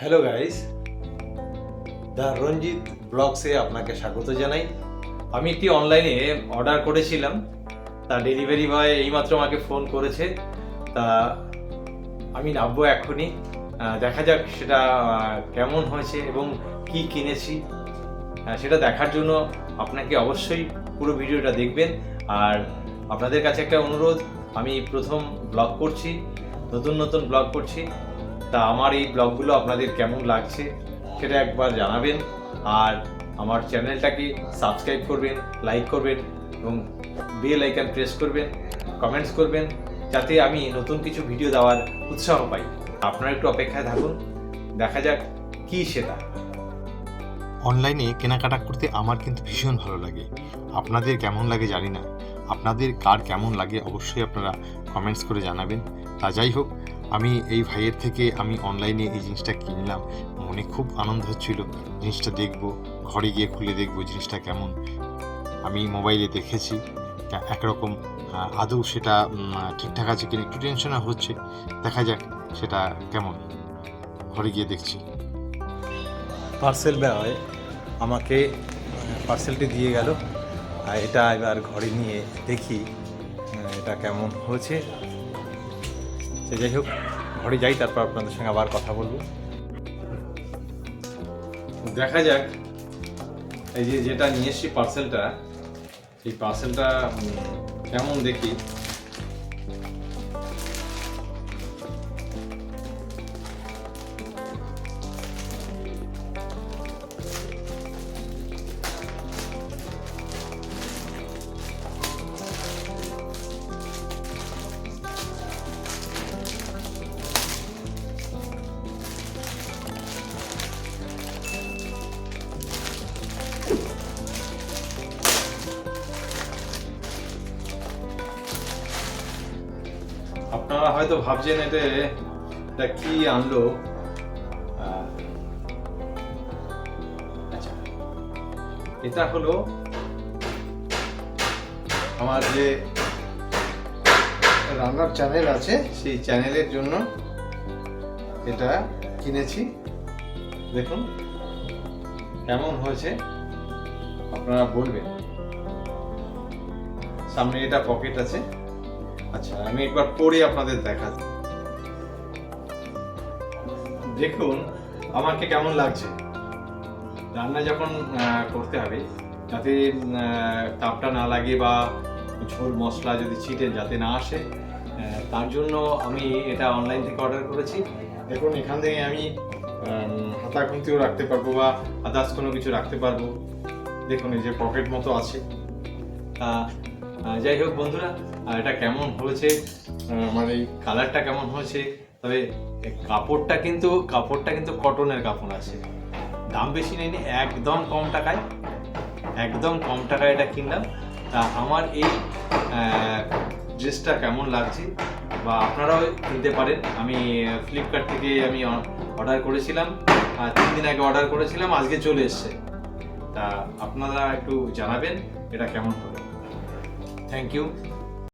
Hello guys the Ranjit ব্লগসে আপনাকে স্বাগত জানাই। আমি একটি অনলাইনে অর্ডার করেছিলাম। তা ডেলিভারি বয় এইমাত্র আমাকে ফোন করেছে। তা আমি নামবো আহ, দেখা যাক সেটা কেমন হয়েছে এবং কি কিনেছি। সেটা দেখার জন্য আপনাকে অবশ্যই পুরো ভিডিওটা দেখবেন। আর আপনাদের কাছে একটা অনুরোধ আমি প্রথম ব্লগ করছি নতুন নতুন ব্লগ করছি। তা আমার এই ব্লগগুলো আপনাদের কেমন লাগছে সেটা একবার জানাবেন। আর আমার চ্যানেলটাকে সাবস্ক্রাইব করবেন, লাইক করবেন এবং বেল আইকন প্রেস করবেন, কমেন্টস করবেন যাতে আমি নতুন কিছু ভিডিও দেওয়ার উৎসাহ পাই। আপনারা একটু অপেক্ষায় থাকুন, দেখা যাক কি সেটা। অনলাইনে কেনাকাটা করতে আমার কিন্তু ভীষণ ভালো লাগে। আপনাদের কেমন লাগে জানি না। আপনাদের কার কেমন লাগে অবশ্যই আপনারা কমেন্টস করে জানাবেন। তা যাই হোক আমি এই ভাইয়ের থেকে আমি অনলাইনে এই জিনিসটা কিনলাম। মনে খুব আনন্দ হচ্ছিল। জিনিসটা দেখব, ঘরে গিয়ে খুলে দেখব জিনিসটা কেমন। আমি মোবাইলে দেখেছি। একরকম আদৌ সেটা ঠিকঠাক আছে কিনা একটু টেনশন হচ্ছে। দেখা যাক সেটা কেমন। ঘরে গিয়ে দেখছি। পার্সেল বয় আমাকে পার্সেলটি দিয়ে গেল। এটা এবার ঘরে নিয়ে দেখি এটা কেমন হয়েছে। সে যাই হোক, ঘরে যাই, তারপর আপনাদের সঙ্গে আবার কথা বলব। দেখা যাক, এই যে যেটা নিয়ে এসছি পার্সেলটা এই পার্সেলটা কেমন দেখি? আপনারা হয়তো ভাবছেন এটা এটা কি আনলো? আচ্ছা এটা হলো আমার যে রান্নার চ্যানেল আছে। সেই চ্যানেলের জন্য এটা কিনেছি। দেখুন কেমন হয়েছে? আপনারা বলবেন। সামনে এটা পকেট আছে। আচ্ছা আমি একবার পরে আপনাদের দেখাচ্ছি। দেখুন, আমাকে কেমন লাগছে। রান্না যখন করতে হবে, যাতে তাপটা না লাগে বা ঝোল মশলা যদি ছিটে যাতে না আসে তার জন্য আমি এটা অনলাইন থেকে অর্ডার করেছি। দেখুন, এখান থেকে আমি হাতা খুন্তিও রাখতে পারব বা আদার্স কোনো কিছু রাখতে পারব। দেখুন, এই যে পকেট মতো আছে। যাই হোক বন্ধুরা এটা কেমন হয়েছে? আমার এই কালারটা কেমন হয়েছে? তবে কাপড়টা কিন্তু কাপড়টা কিন্তু কটনের কাপড় আছে। দাম বেশি নেয়নি একদম কম টাকায়, একদম কম টাকায় এটা কিনলাম। তা আমার এই ড্রেসটা কেমন লাগছে? বা আপনারাও কিনতে পারেন। আমি ফ্লিপকার্ট থেকে আমি অর্ডার করেছিলাম। তিন দিন আগে অর্ডার করেছিলাম, আজকে চলে এসছে। তা আপনারা একটু জানাবেন, এটা কেমন হলো? Thank you